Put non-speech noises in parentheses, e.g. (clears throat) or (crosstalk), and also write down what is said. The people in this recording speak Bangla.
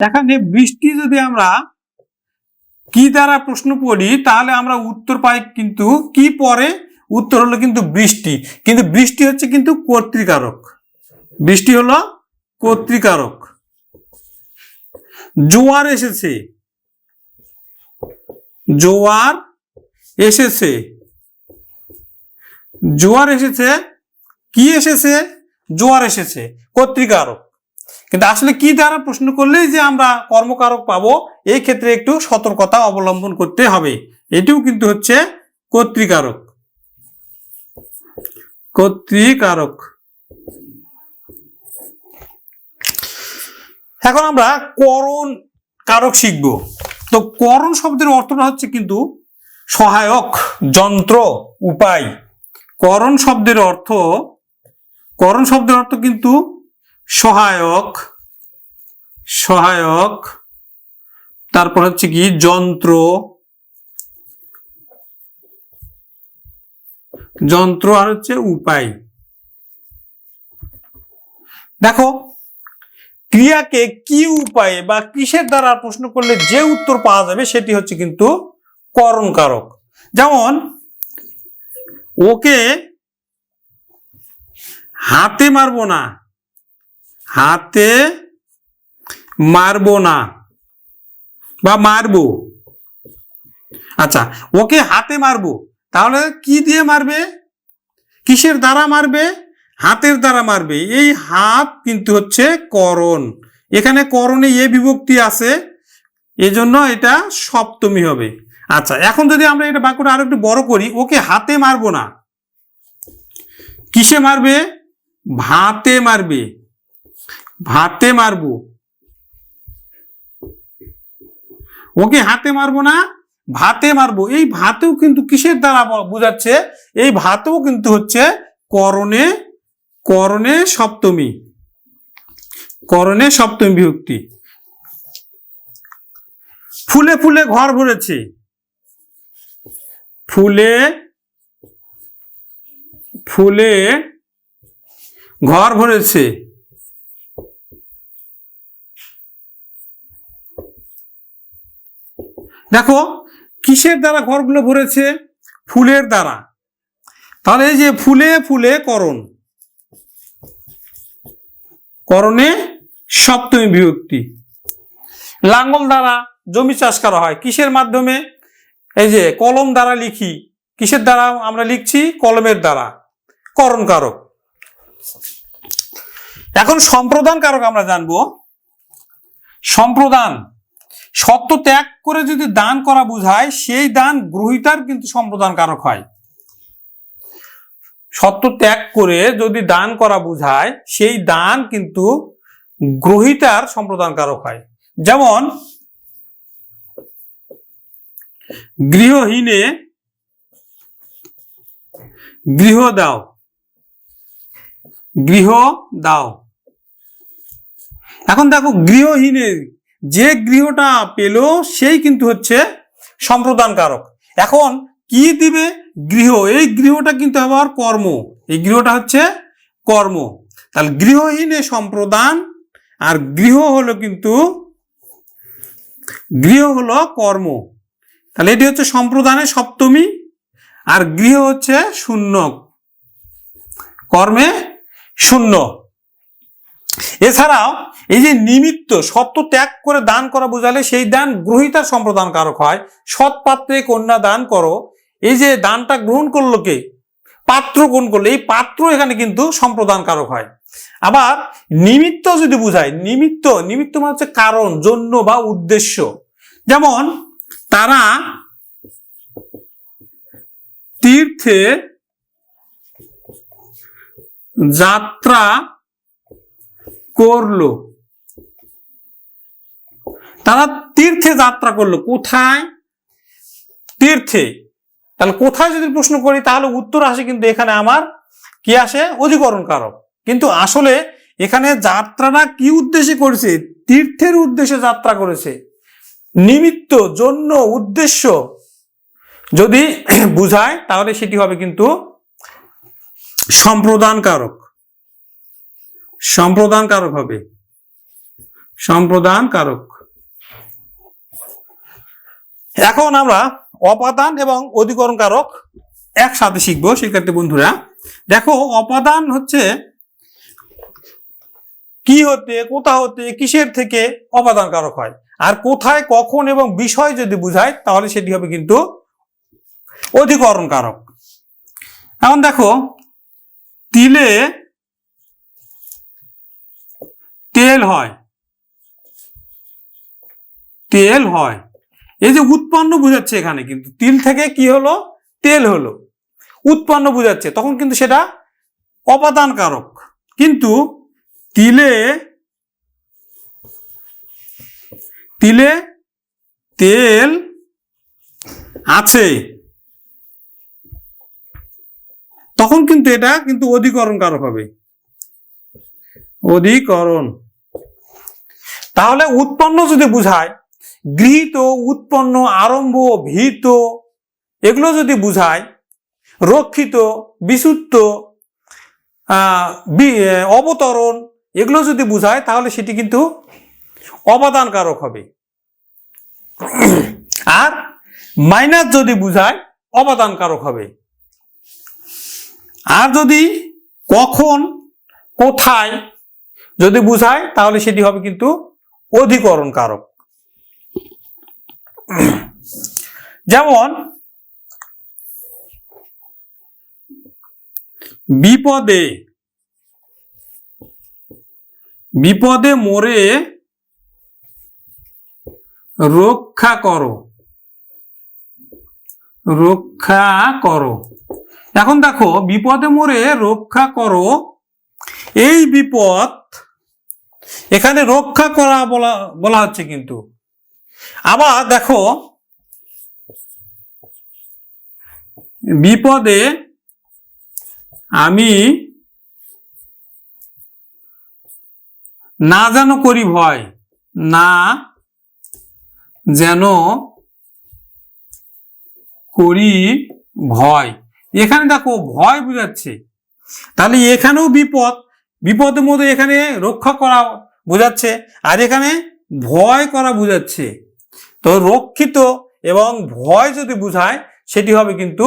এখানে বৃষ্টি যদি আমরা কি দ্বারা প্রশ্ন পড়ি তাহলে আমরা উত্তর পাই কিন্তু কি পরে? উত্তর হলো কিন্তু বৃষ্টি। কিন্তু বৃষ্টি হচ্ছে কিন্তু কর্তৃকারক। বৃষ্টি হলো কর্তৃকারক। জোয়ার এসেছে। জোয়ার এসেছে। জোয়ার এসেছে। কি এসেছে? জোয়ার এসেছে। কর্তৃকারক। কিন্তু আসলে কি দ্বারা প্রশ্ন করলেই যে আমরা কর্মকারক পাবো, এই ক্ষেত্রে একটু সতর্কতা অবলম্বন করতে হবে। এটিও কিন্তু হচ্ছে কর্তৃকারক। কর্তৃকারক। এখন আমরা করণ কারক শিখব। তো করণ শব্দের অর্থটা হচ্ছে কিন্তু সহায়ক, যন্ত্র, উপায়। করণ শব্দের অর্থ, করণ শব্দের অর্থ কিন্তু সহায়ক সহায়ক, তারপর হচ্ছে কি যন্ত্র যন্ত্র আর হচ্ছে উপায়। দেখো, ক্রিয়াকে কি উপায়ে বা কিসের দ্বারা প্রশ্ন করলে যে উত্তর পাওয়া যাবে সেটি হচ্ছে কিন্তু করণ কারক যেমন, ওকে হাতে মারবো না হাতে মারবো না। বা মারবো। আচ্ছা ওকে হাতে মারবো। তাহলে কি দিয়ে মারবে? কিসের দ্বারা মারবে? হাতের দ্বারা মারবে। এই হাত কিন্তু হচ্ছে করণ। এখানে করণে এ বিভক্তি আছে। এজন্য এটা সপ্তমী হবে। আচ্ছা এখন যদি আমরা এটা বাক্যটা আরও একটু বড় করি, ওকে হাতে মারবো না। কিসে মারবে? ভাতে মারবে। ভাতে মারবো। ওকে হাতে মারবো না, ভাতে মারবো। এই ভাতেও কিন্তু কিসের দ্বারা বোঝাচ্ছে? এই ভাতেও কিন্তু হচ্ছে করণে করণে সপ্তমী। করণে সপ্তমী বিভক্তি। ফুলে ফুলে ঘর ভরেছে। ফুলে ফুলে ঘর ভরেছে। দেখো, কিসের দ্বারা ঘরগুলো ভরেছে? ফুলের দ্বারা। তাহলে যে ফুলে ফুলে করণ। করণে সপ্তমী বিভক্তি। লাঙ্গল দ্বারা জমি চাষ করা হয়, কিসের মাধ্যমে? এই যে কলম দ্বারা লিখি, কিসের দ্বারা আমরা লিখছি? কলমের দ্বারা। করণ কারক এখন সম্প্রদান কারক আমরা জানব। সম্প্রদান। সত্য ত্যাগ করে যদি দান করা বোঝায়, সেই দান গ্রহিতার কিন্তু সম্প্রদান কারক হয়। সত্য ত্যাগ করে যদি দান করা বোঝায়, সেই দান কিন্তু গ্রহিতার সম্প্রদান কারক হয়। যেমন, গৃহহীনে গৃহ দাও। গৃহ দাও। এখন দেখো গৃহহীনের যে গৃহটা পেল সেই কিন্তু হচ্ছে সম্প্রদান কারক এখন কি দিবে গৃহ? এই গৃহটা কিন্তু আবার কর্ম। এই গৃহটা হচ্ছে কর্ম। তাহলে গৃহহীনে সম্প্রদান, আর গৃহ হলো কিন্তু, গৃহ হলো কর্ম। তাহলে এটি হচ্ছে সম্প্রদানের সপ্তমী, আর গৃহ হচ্ছে শূন্য। কর্মে শূন্য। এছাড়াও এই যে নিমিত্ত সত্য ত্যাগ করে দান করা বোঝালে সেই দান গ্রহিতার সম্প্রদান কারক হয়। সৎ পাত্রে কন্যা দান করো। এই যে দানটা গ্রহণ করল কে? পাত্র গ্রহণ করল। এই পাত্র এখানে কিন্তু সম্প্রদান কারক হয়। আবার নিমিত্ত যদি বোঝায় নিমিত্ত নিমিত্ত মানে হচ্ছে কারণ, জন্য বা উদ্দেশ্য। যেমন তারা তীর্থে যাত্রা করল। তারা তীর্থে যাত্রা করল। কোথায়? তীর্থে। তাহলে কোথায় যদি প্রশ্ন করি, তাহলে উত্তর আসে কিন্তু এখানে আমার কি আসে? অধিকরণ কারক কিন্তু আসলে এখানে যাত্রাটা কি উদ্দেশ্যে করেছে? তীর্থের উদ্দেশ্যে যাত্রা করেছে। নিমিত্ত, জন্য, উদ্দেশ্য। যদি (clears throat) বুঝায়, তাহলে সেটি হবে কিন্তু সম্প্রদান কারক সম্প্রদান কারক হবে। সম্প্রদান কারক এখন আমরা অপাদান এবং অধিকরণ কারক একসাথে শিখব, শিক্ষার্থী বন্ধুরা। দেখো, অপাদান হচ্ছে কি হতে, কোথা হতে, কিসের থেকে অপাদান কারক হয়? আর কোথায়, কখন এবং বিষয় যদি বুঝায়, তাহলে সেটি হবে কিন্তু অধিকরণ কারক এখন দেখো, তিলে তেল হয়। তেল হয়। এই যে উৎপন্ন বোঝাচ্ছে এখানে কিন্তু তিল থেকে কি হলো? তেল হলো। উৎপন্ন বোঝাচ্ছে। তখন কিন্তু সেটা অপাদান কারক কিন্তু তিলে তিলে তেল আছে। তখন কিন্তু এটা কিন্তু অধিকরণ কারক হবে। অধিকরণ। তাহলে উৎপন্ন যদি বুঝায়, গৃহীত, উৎপন্ন, আরম্ভ, ভীত, এগুলো যদি বুঝায়, রক্ষিত, বিশুদ্ধ অবতরণ, এগুলো যদি বুঝায়, তাহলে সেটি কিন্তু অবাদান কারক হবে। আর মাইনাস যদি বুঝায় অবাদান কারক হবে। আর যদি কখন, কোথায় যদি বুঝায়, তাহলে সেটি হবে কিন্তু অধিকরণ কারক যেমন, বিপদে বিপদে মোরে রক্ষা করো। রক্ষা করো। এখন দেখো, বিপদে মোরে রক্ষা করো, এই বিপদ এখানে রক্ষা করা বলা বলা হচ্ছে কিন্তু। আবার দেখো, বিপদে আমি না যেন করি ভয়, না যেন করি ভয়। এখানে দেখো, ভয় বুঝাচ্ছে। তাহলে এখানেও বিপদ বিপদের মধ্যে এখানে রক্ষা করা বোঝাচ্ছে আর এখানে ভয় করা বোঝাচ্ছে। তো রক্ষিত এবং ভয় যদি বুঝায়, সেটি হবে কিন্তু